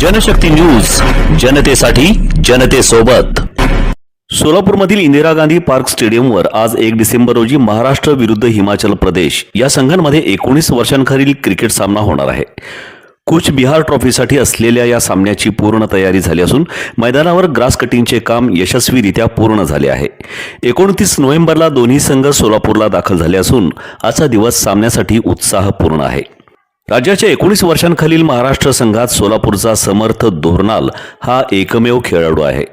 Janshakti news जनतेसाठी जनतेसोबत. सोलापूरमधील इंदिरा गांधी पार्क स्टेडियमवर आज एक डिसेंबर रोजी महाराष्ट्र विरुद्ध हिमाचल प्रदेश या संघांमध्ये एकोणीस वर्षांखालील क्रिकेट सामना होणार आहे. कूच बिहार ट्रॉफीसाठी असलेल्या या सामन्याची पूर्ण तयारी झाली असून मैदानावर ग्रास कटिंगचे काम यशस्वीरित्या पूर्ण झाले आहे. एकोणतीस नोव्हेंबरला दोन्ही संघ सोलापूरला दाखल झाले असून आजचा दिवस सामन्यासाठी उत्साहपूर्ण आहे. राज्याच्या एकोणीस वर्षांखालील महाराष्ट्र संघात सोलापूरचा समर्थ धोरणाल हा एकमेव खेळाडू आहे.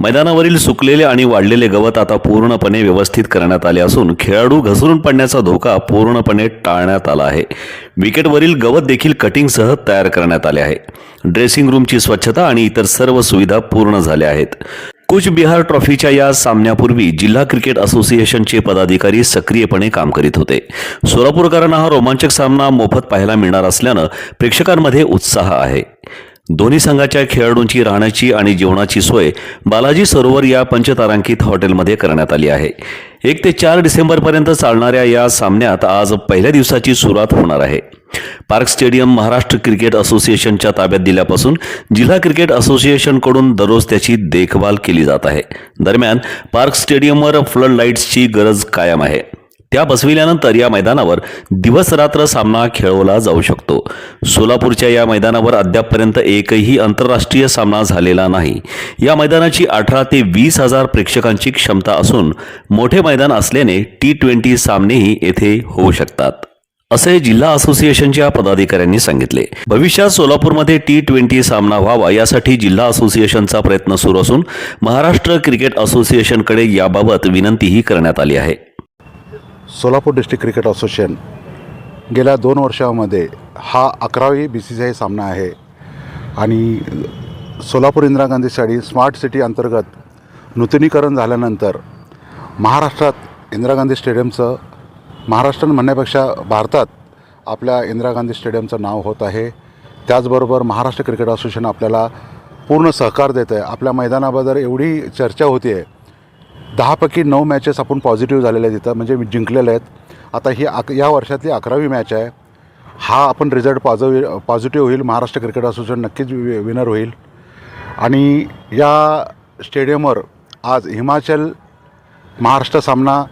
मैदानावरील सुकलेले आणि वाढलेले गवत आता पूर्णपणे व्यवस्थित करण्यात आले असून खेळाडू घसरून पडण्याचा धोका पूर्णपणे टाळण्यात आला आहे. विकेटवरील गवत देखील कटिंगसह तयार करण्यात आले आहे. ड्रेसिंग रूमची स्वच्छता आणि इतर सर्व सुविधा पूर्ण झाल्या आहेत. कुचबिहार ट्रॉफीच्या या सामन्यापूर्वी जिल्हा क्रिकेट असोसिएशनचे पदाधिकारी सक्रियपणे काम करीत होते. सोलापूरकरांना हा रोमांचक सामना मोफत पाहायला मिळणार असल्यानं प्रेक्षकांमध्ये उत्साह आहे. दोन्ही संघाच्या खेळाडूंची राहण्याची आणि जेवणाची सोय बालाजी सरोवर या पंचतारांकित हॉटेलमध्ये करण्यात आली आहे. एक ते चार डिसेंबरपर्यंत चालणाऱ्या या सामन्यात आज पहिल्या दिवसाची सुरुवात होणार आहे. पार्क स्टेडियम महाराष्ट्र क्रिकेट असोसिएशनच्या ताब्यात दिल्यापासून जिल्हा क्रिकेट असोसिएशनकडून दररोज त्याची देखभाल केली जात आहे. दरम्यान पार्क स्टेडियमवर फ्लड लाईट्सची गरज कायम आहे. त्या बसविल्यानंतर या मैदानावर दिवस रात्र सामना खेळवला जाऊ शकतो. सोलापूरच्या या मैदानावर अद्यापपर्यंत एकही आंतरराष्ट्रीय सामना झालेला नाही. या मैदानाची अठरा ते वीस हजार प्रेक्षकांची क्षमता असून मोठे मैदान असल्याने टी ट्वेंटी सामनेही येथे होऊ शकतात. असे जिल्हा असोसिएशनच्या पदाधिकाऱ्यांनी सांगितले. भविष्यात सोलापूरमध्ये टी ट्वेंटी सामना व्हावा यासाठी जिल्हा असोसिएशनचा प्रयत्न सुरू असून महाराष्ट्र क्रिकेट असोसिएशनकडे याबाबत विनंतीही करण्यात आली आहे. सोलापूर डिस्ट्रिक्ट क्रिकेट असोसिएशन गेल्या दोन वर्षामध्ये हा अकरावी बी सी सी आय सामना आहे आणि Solapur Indira Gandhi stadium smart city अंतर्गत नूतनीकरण झाल्यानंतर महाराष्ट्रात इंदिरा गांधी स्टेडियमचं महाराष्ट्र म्हणण्यापेक्षा भारतात आपल्या इंदिरा गांधी स्टेडियमचं नाव होत आहे. त्याचबरोबर महाराष्ट्र क्रिकेट असोसिएशन आपल्याला पूर्ण सहकार देत आहे. आपल्या मैदानाबद्दल एवढी चर्चा होती आहे दहापैकी नऊ मॅचेस आपण पॉझिटिव्ह झालेले आहेत तिथं म्हणजे जिंकलेले आहेत. आता ही अक या वर्षातली अकरावी मॅच आहे. हा आपण रिझल्ट पॉझिटिव्ह पॉझिटिव्ह होईल. महाराष्ट्र क्रिकेट असोसिएशन नक्कीच वि विनर होईल. आणि या स्टेडियमवर आज हिमाचल महाराष्ट्र सामना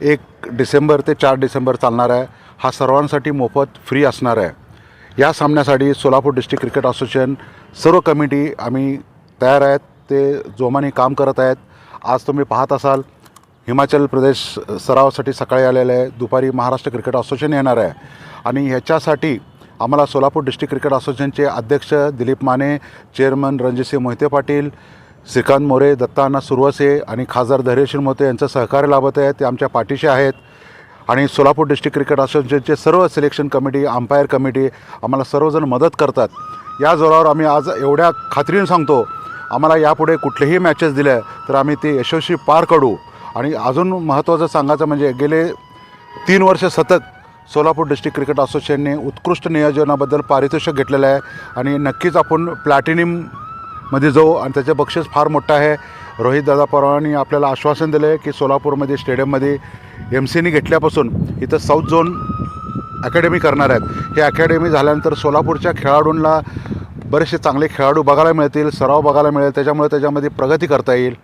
एक डिसेंबर ते चार डिसेंबर चालणार आहे. हा सर्वांसाठी मोफत फ्री असणार आहे. या सामन्यासाठी सोलापूर डिस्ट्रिक्ट क्रिकेट असोसिएशन सर्व कमिटी आम्ही तयार आहेत. ते जोमाने काम करत आहेत. आज तुम्ही पाहत असाल हिमाचल प्रदेश सरावासाठी सकाळी आलेलं आहे. दुपारी महाराष्ट्र क्रिकेट असोसिएशन येणार आहे. आणि ह्याच्यासाठी आम्हाला सोलापूर डिस्ट्रिक्ट क्रिकेट असोसिएशनचे अध्यक्ष दिलीप माने चेअरमन रणजितसिंह मोहिते पाटील श्रीकांत मोरे दत्ताना सुरवसे आणि खासदार धैर्यशील मोते यांचं सहकार्य लाभत आहे ते आमच्या पाठीशी आहेत. आणि सोलापूर डिस्ट्रिक्ट क्रिकेट असोसिएशनचे सर्व सिलेक्शन कमिटी अंपायर कमिटी आम्हाला सर्वजण मदत करतात. या जोरावर आम्ही आज एवढ्या खात्रीने सांगतो आम्हाला यापुढे कुठलेही मॅचेस दिल्या तर आम्ही ते यशस्वी पार काढू आणि अजून महत्त्वाचं सांगायचं म्हणजे गेले तीन वर्ष सतत सोलापूर डिस्ट्रिक्ट क्रिकेट असोसिएशनने उत्कृष्ट नियोजनाबद्दल पारितोषिक घेतलेलं आहे. आणि नक्कीच आपण मध्ये जाऊ आणि त्याचं बक्षीस फार मोठं आहे. रोहित दादा पवारांनी आपल्याला आश्वासन दिलं आहे की सोलापूरमध्ये स्टेडियममध्ये एम सीने घेतल्यापासून इथं साऊथ झोन अकॅडमी करणार आहेत. हे अकॅडमी झाल्यानंतर सोलापूरच्या खेळाडूंना बरेचसे चांगले खेळाडू बघायला मिळतील सराव बघायला मिळेल. त्याच्यामुळे त्याच्यामध्ये प्रगती करता येईल.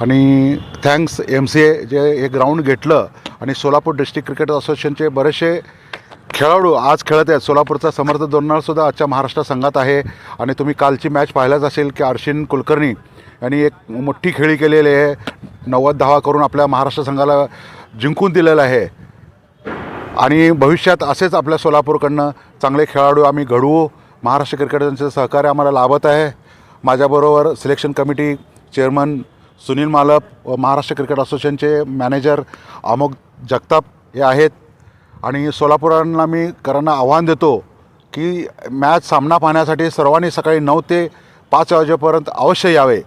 आणि थँक्स एम सी ए जे हे ग्राउंड घेतलं आणि सोलापूर डिस्ट्रिक्ट क्रिकेट असोसिएशनचे बरेचसे खेळाडू आज खेळत आहेत. सोलापूरचा समर्थ दोनारसुद्धा आजच्या महाराष्ट्र संघात आहे. आणि तुम्ही कालची मॅच पाहिलाच असेल की अर्शिन कुलकर्णी यांनी एक मोठी खेळी केलेली आहे. नव्वद धावा करून आपल्या महाराष्ट्र संघाला जिंकून दिलेलं आहे. आणि भविष्यात असेच आपल्या सोलापूरकडनं चांगले खेळाडू आम्ही घडवू. महाराष्ट्र क्रिकेटचं सहकार्य आम्हाला लाभत आहे. माझ्याबरोबर selection committee chairman Sunil Malap व महाराष्ट्र क्रिकेट असोसिएशनचे मॅनेजर अमोक जगताप हे आहेत. आणि सोलापुरांना मी करांना आव्हान देतो की मॅच सामना पाहण्यासाठी सर्वांनी सकाळी नऊ ते पाच वाजेपर्यंत अवश्य यावे.